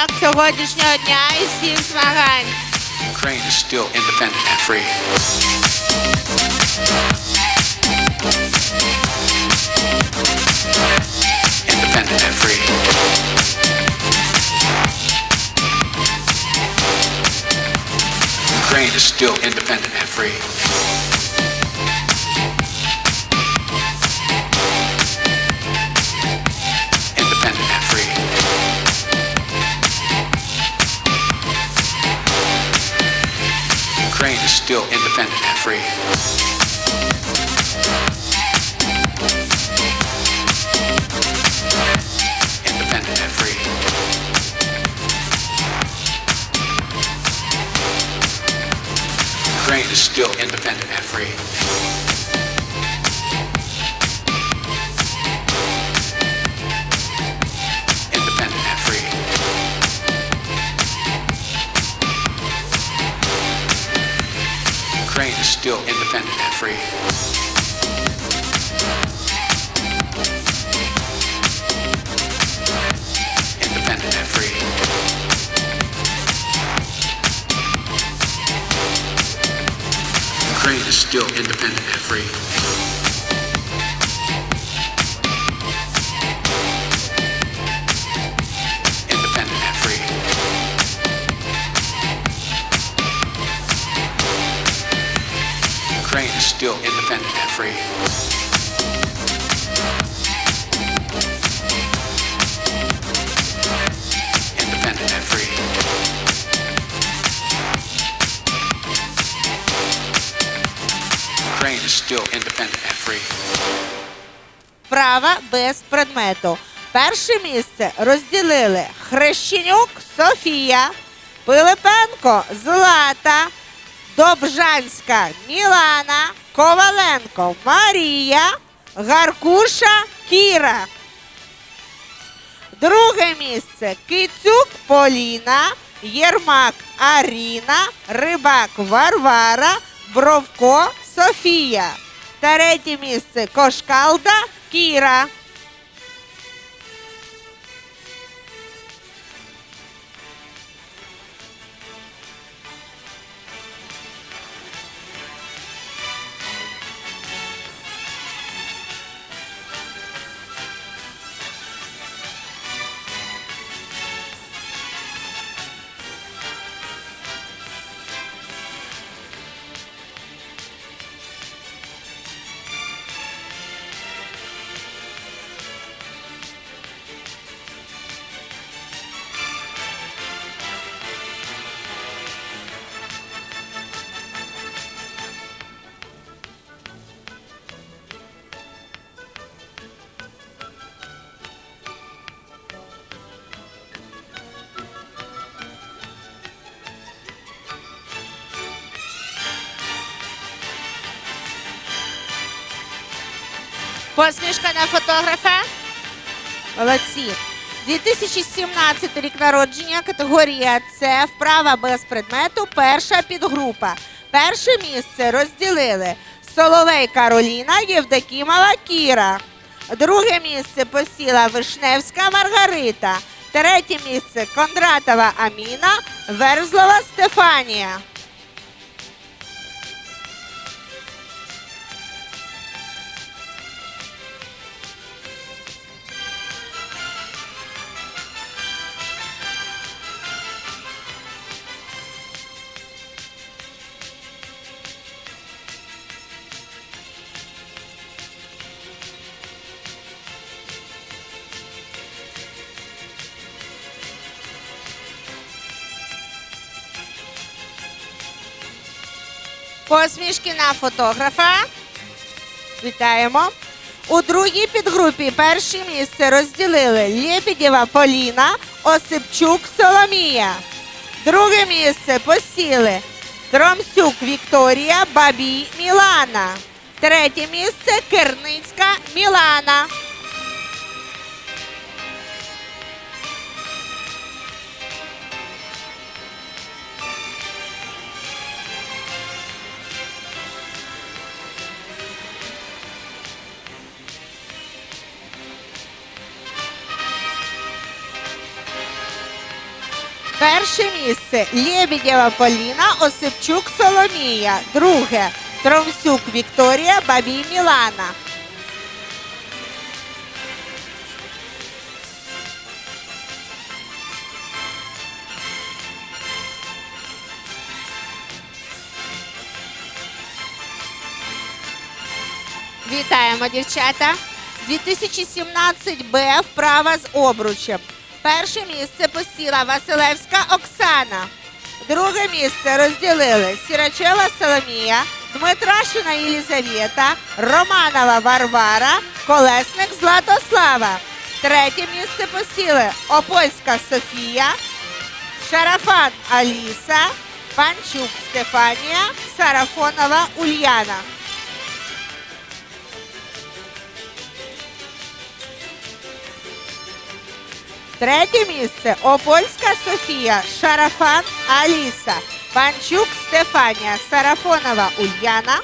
наймолодших спортсменах сьогоднішнього дня і всіх змагань. Ukraine is still independent and free. Independent and free. Ukraine is still independent and free. Ukraine is still independent and free. Independent and free. Ukraine is still independent and free. Is still independent and free. Independent and free. Ukraine is still independent and free. Still independent and free. Вправа без предмету. Перше місце розділили Хрещенюк Софія, Пилипенко Злата, Добжанська Мілана, Коваленко Марія, Гаркуша Кіра. Друге місце Кицюк Поліна, Єрмак Аріна, Рибак Варвара, Бровко Софія. Третє місце Кошкалда Кіра. Посмішка на фотографа. Молодці. 2017 рік народження, категорія С, вправа без предмету, перша підгрупа. Перше місце розділили Соловей Кароліна, Євдокімова Кіра. Друге місце посіла Вишневська Маргарита. Третє місце Кондратова Аміна, Верзлова Стефанія. Посмішки на фотографа. Вітаємо. У другій підгрупі перше місце розділили Лєбідєва Поліна, Осипчук Соломія. Друге місце посіли Тромсюк Вікторія, Бабій Мілана. Третє місце Керницька Мілана. Перше місце Лєбідєва Поліна, Осипчук Соломія. Друге Тромсюк Вікторія, Бабій Мілана. Вітаємо, дівчата. 2017 Б вправа з обручем. Перше місце посіла Василевська Оксана. Друге місце розділили Сірачева Соломія, Дмитрашина Єлізавета, Романова Варвара, Колесник Златослава. Третє місце посіли Опольська Софія, Шарафан Аліса, Панчук Стефанія, Сарафонова Ульяна. Третє місце Опольська Софія, Шарафан Аліса, Панчук Стефанія, Сарафонова Ульяна.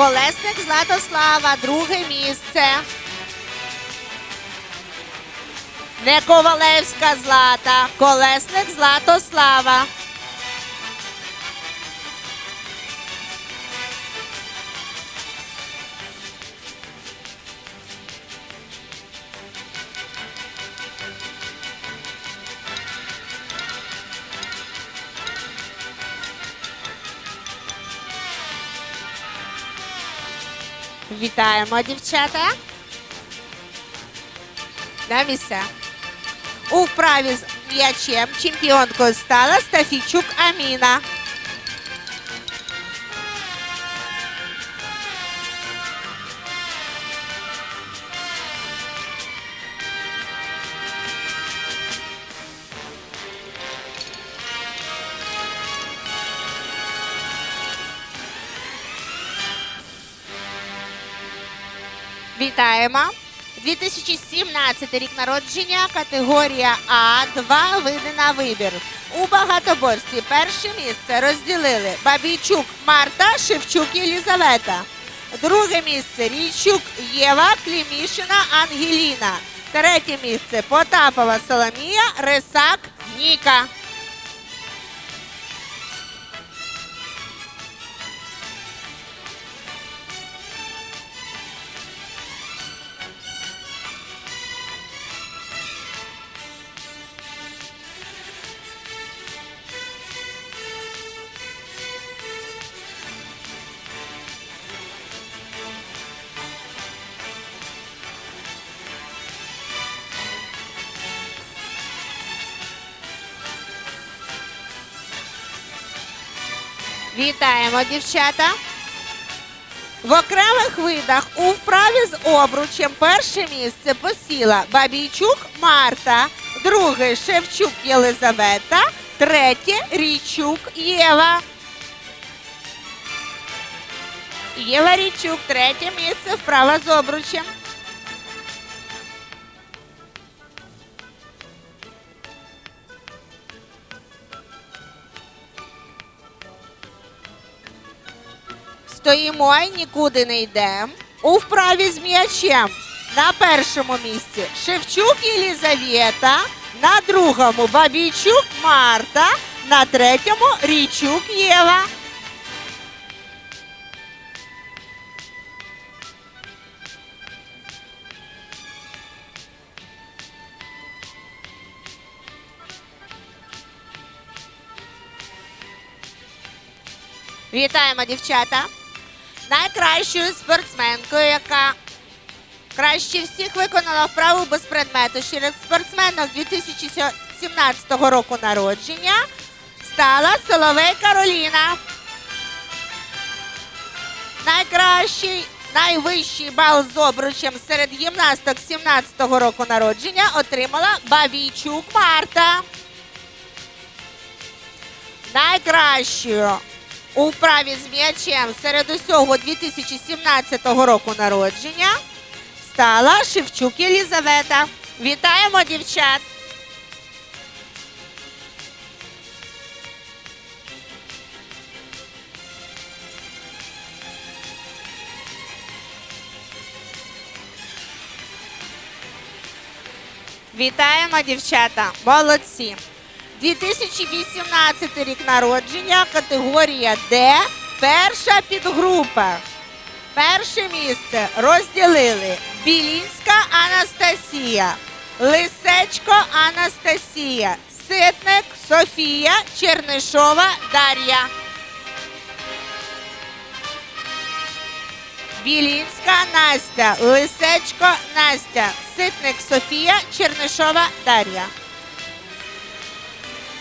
Колесник Златослава, друге місце. Не Ковалевська Злата, Колесник Златослава. Вітаємо, дівчата. На місця. У вправі з м'ячем чемпіонкою стала Стафійчук Аміна. Вітаємо. 2017 рік народження, категорія А, два види на вибір. У багатоборстві перше місце розділили Бабійчук Марта, Шевчук Єлізавета. Друге місце Рійчук Єва, Клімішина Ангеліна. Третє місце Потапова Соломія, Рисак Ніка. Вітаємо, дівчата. В окремих видах у вправі з обручем перше місце посіла Бабійчук Марта, друге Шевчук Єлизавета, третє Річук Єва. Єва Річук, третє місце вправа з обручем. Стоїмо і нікуди не йдемо. У вправі з м'ячем на першому місці Шевчук Єлізавета, на другому Бабійчук Марта, на третьому Річук Єва. Вітаємо, дівчата! Найкращою спортсменкою, яка краще всіх виконала вправу без предмету серед спортсменок 2017 року народження, стала Соловей Кароліна. Найкращий, найвищий бал з обручем серед гімнасток 17-го року народження отримала Бавійчук Марта. Найкращою у вправі з м'ячем серед усього 2017 року народження стала Шевчук Єлізавета. Вітаємо дівчат! Вітаємо, дівчата! Молодці! 2018 рік народження, категорія Д, перша підгрупа. Перше місце розділили Білінська Анастасія, Лисечко Анастасія, Ситник Софія, Чернишова Дар'я. Білінська Настя, Лисечко Настя, Ситник Софія, Чернишова Дар'я.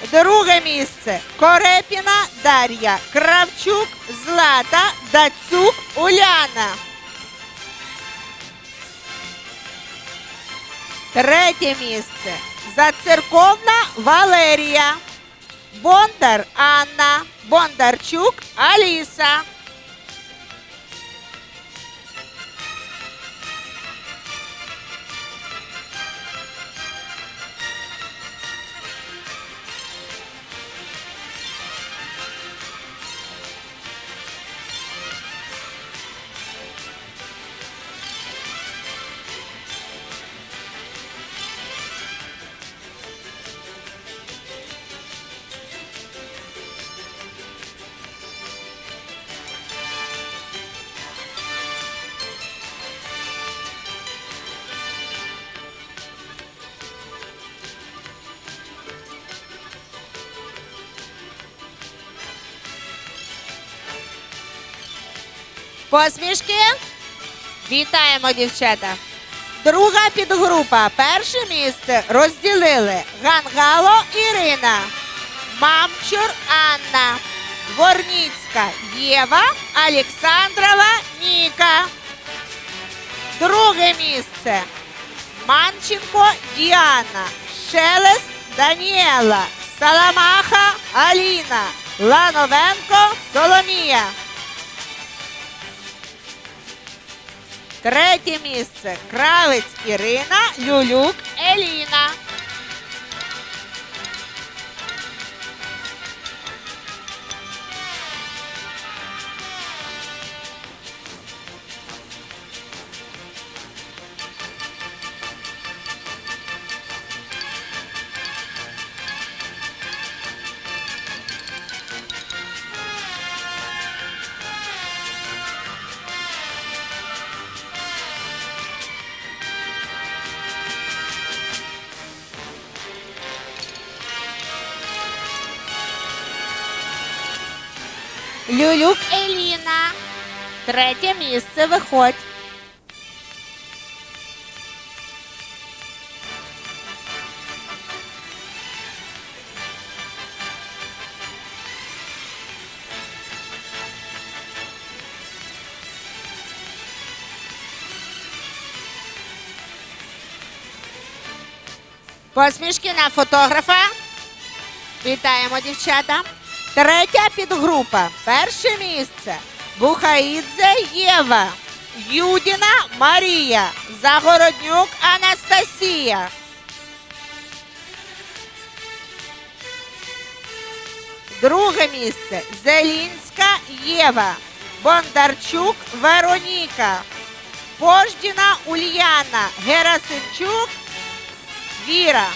Друге місце Корепіна Дар'я, Кравчук Злата, Дацюк Уляна. Третє місце Зацерковна Валерія, Бондар Анна, Бондарчук Аліса. Посмішки. Вітаємо, дівчата. Друга підгрупа. Перше місце розділили Гангало Ірина, Мамчур Анна, Дворніцька Єва, Олександрова Ніка. Друге місце Манченко Діана, Шелест Даніела, Саламаха Аліна, Лановенко Соломія. Третє місце Кравець Ірина, Люлюк Еліна. Люлюк Еліна. Третє місце виходь. Посмішки на фотографа. Вітаємо, дівчата. Третя підгрупа. Перше місце. Бухаїдзе Єва. Юдіна Марія. Загороднюк Анастасія. Друге місце. Зелінська Єва. Бондарчук Вероніка. Пождіна Ульяна. Герасимчук Віра.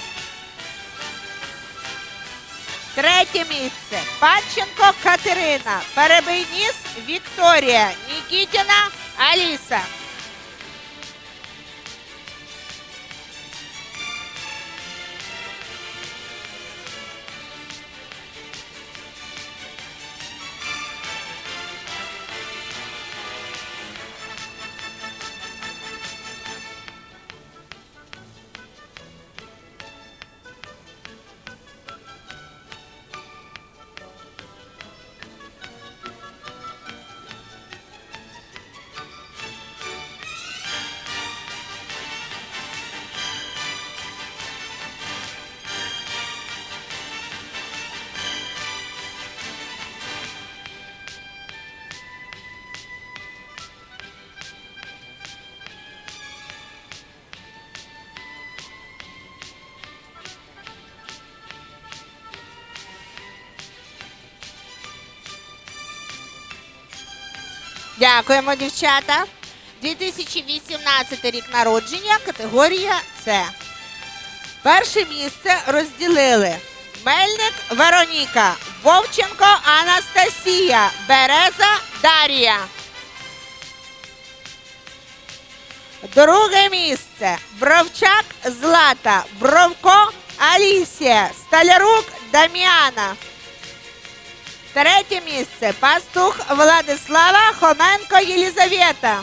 Третє місце. Панченко Катерина. Перебийніс Вікторія. Нікітіна Аліса. Дякуємо, дівчата. 2018 рік народження, категорія С. Перше місце розділили Мельник Вероніка, Вовченко Анастасія, Береза Дарія. Друге місце Бровчак Злата, Бровко Алісія, Сталярук Дам'яна. Третє місце Пастух Владислава Хоменко Єлізавета.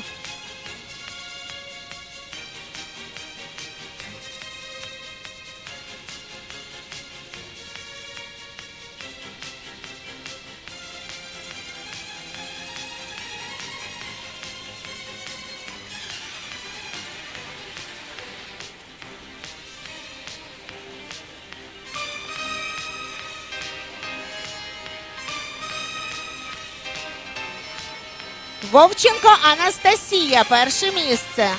Вовченко Анастасія, перше місце.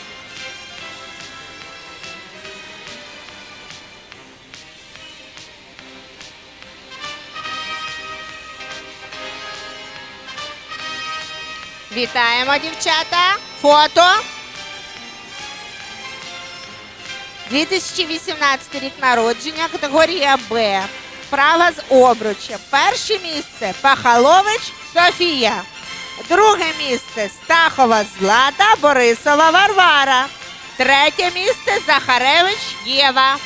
Вітаємо, дівчата. Фото. 2018 рік народження, категорія Б. Права з обручем. Перше місце Пахалович Софія. Друге місце Стахова Злата Борисова Варвара. Третє місце Захаревич Єва.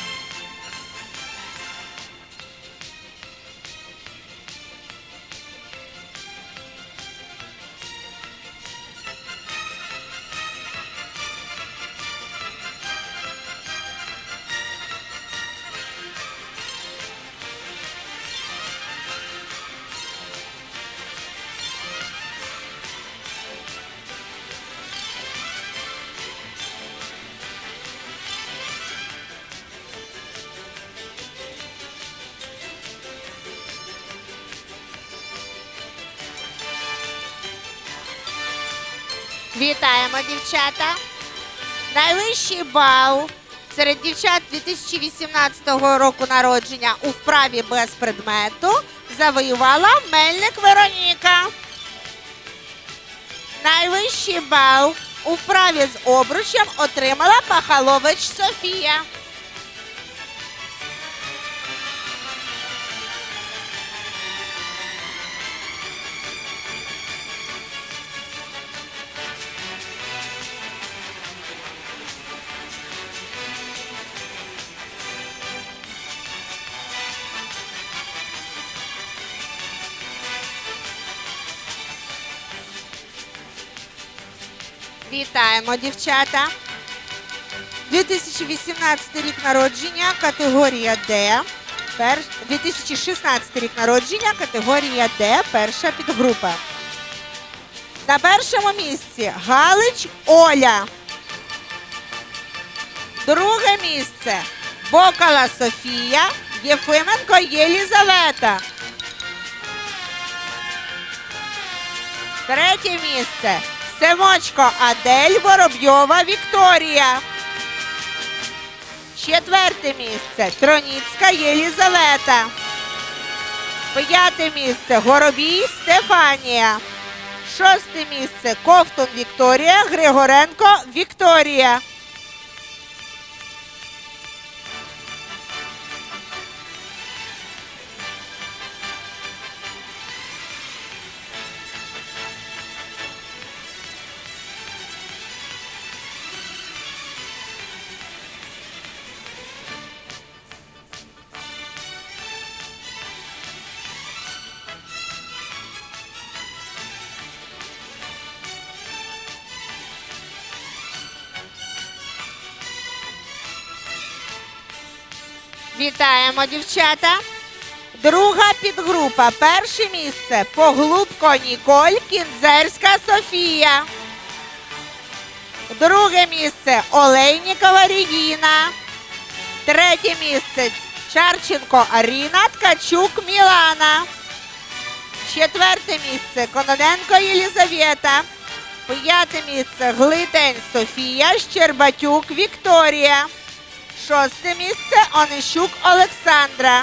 Вітаємо, дівчата. Найвищий бал серед дівчат 2018 року народження у вправі без предмету завоювала Мельник Вероніка. Найвищий бал у вправі з обручем отримала Пахалович Софія. Вітаємо, дівчата. 2018 рік народження, категорія Д. 2016 рік народження, категорія Д, перша підгрупа. На першому місці Галич Оля. Друге місце Бокала Софія, Єфименко Єлізавета. Третє місце Семочко Адель Воробйова Вікторія. Четверте місце Троніцька Єлізавета. П'яте місце Горобій Стефанія. Шосте місце Ковтун Вікторія, Григоренко Вікторія. Вітаємо, дівчата. Друга підгрупа. Перше місце Поглубко Ніколь, Кінзерська Софія. Друге місце Олейнікова Регіна. Третє місце Чарченко Аріна, Ткачук Мілана. Четверте місце Кононенко Єлізавета. П'яте місце Глитень Софія, Щербатюк Вікторія. Шосте місце Онищук Олександра.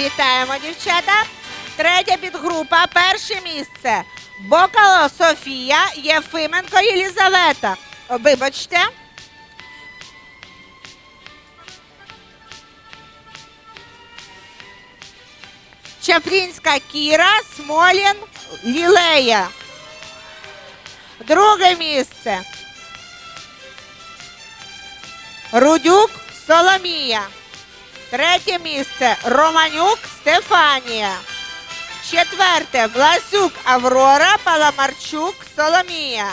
Вітаємо, дівчата. Третя підгрупа. Перше місце. Бокало Софія, Єфименко Єлізавета. Вибачте. Чаплінська Кіра, Смолін, Лілея. Друге місце. Рудюк Соломія. Третє місце Романюк Стефанія. Четверте Власюк Аврора, Паламарчук Соломія.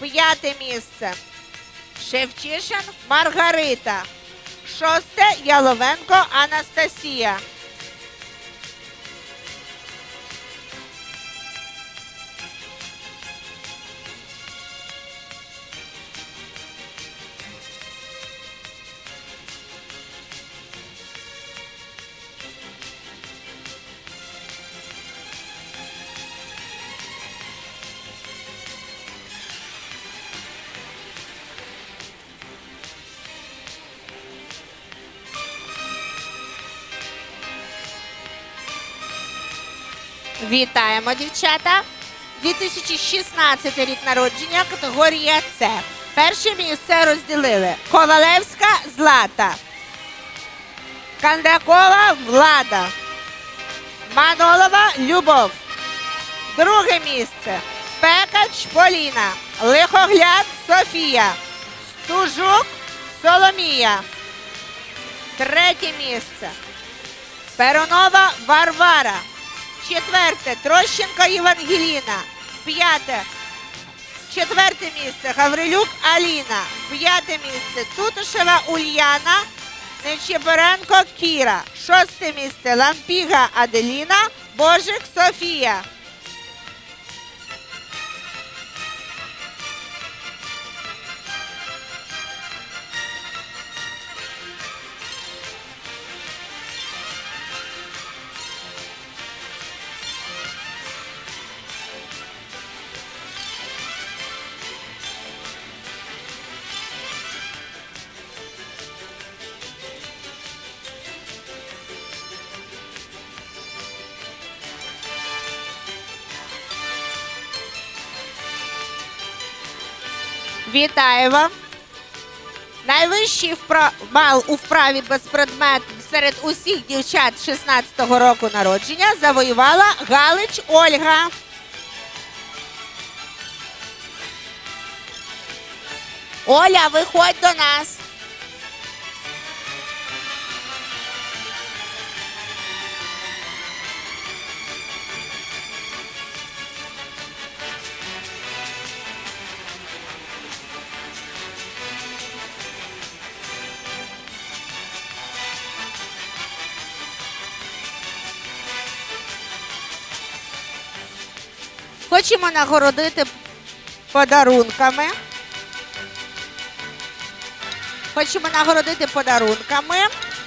П'яте місце Шевчишин Маргарита. Шосте Яловенко Анастасія. Вітаємо, дівчата! 2016 рік народження, категорія С. Перше місце розділили Ковалевська Злата, Кандракова Влада, Манолова Любов. Друге місце Пекач Поліна, Лихогляд Софія, Стужук Соломія. Третє місце Перонова Варвара. Четверте Трощенко Євангеліна. П'яте. Четверте місце Гаврилюк Аліна. П'яте місце Тутушева Ульяна. Нечеборенко Кіра. Шосте місце Лампіга Аделіна. Божик Софія. Вітаю вам. Найвищий впра- бал у вправі без предметів серед усіх дівчат 16-го року народження завоювала Галич Ольга. Оля, виходь до нас. Хочемо нагородити подарунками. Хочемо нагородити подарунками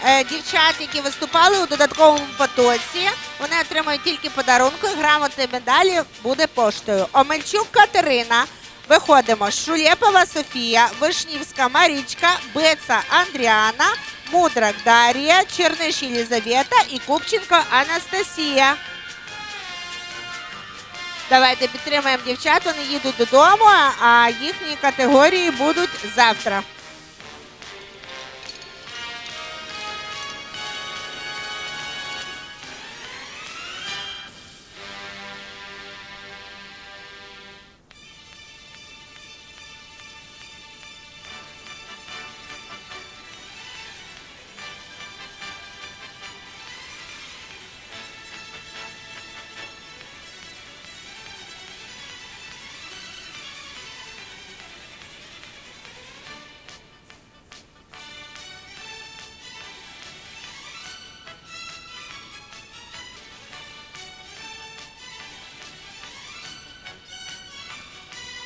е, дівчат, які виступали у додатковому потоці. Вони отримують тільки подарунки, грамоти, медалі буде поштою. Омельчук Катерина. Виходимо. Шулєпова Софія, Вишнівська Марічка, Беца Андріана, Мудрак Дарія, Черниш Єлізавета і Купченко Анастасія. Давайте підтримаємо дівчат, вони їдуть додому, а їхні категорії будуть завтра.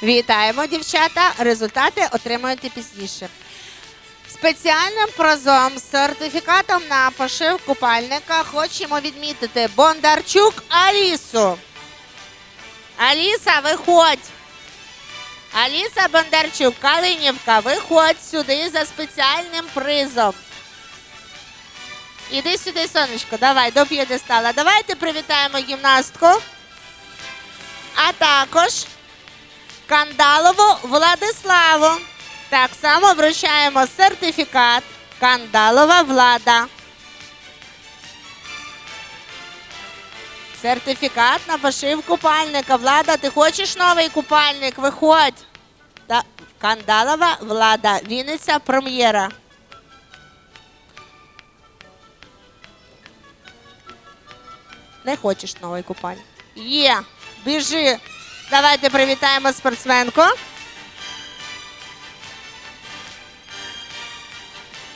Вітаємо, дівчата! Результати отримуєте пізніше. Спеціальним призом з сертифікатом на пошив купальника хочемо відмітити Бондарчук Алісу. Аліса, виходь. Аліса Бондарчук, Калинівка, виходь сюди за спеціальним призом. Іди сюди, сонечко, давай, до п'єдестала. Давайте привітаємо гімнастку. А також Кандалову Владиславу. Так само вручаємо сертифікат Кандалова Влада. Сертифікат на пошив купальника. Влада, ти хочеш новий купальник? Виходь. Та Кандалова Влада. Вінниця прем'єра. Не хочеш новий купальник? Є. Біжи. Давайте привітаємо спортсменку.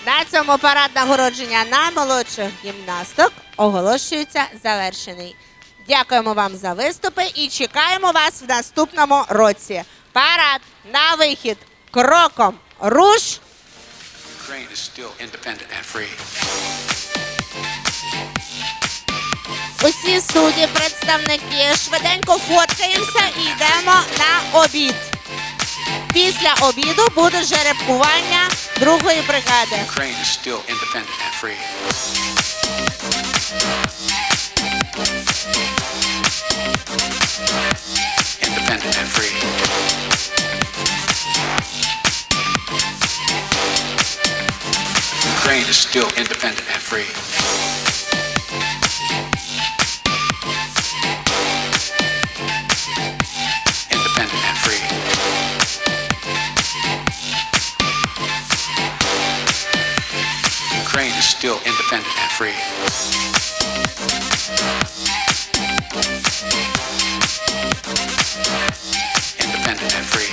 На цьому парад нагородження на молодших гімнасток оголошується завершений. Дякуємо вам за виступи і чекаємо вас в наступному році. Парад на вихід кроком руш. Ukraine is still independent and free. Усі судді, представники, швиденько фоткаємося і йдемо на обід. Після обіду буде жеребкування другої бригади. Ukraine is still independent and free. Ukraine is still independent and free. Independent and free.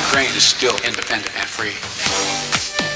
Ukraine is still independent and free.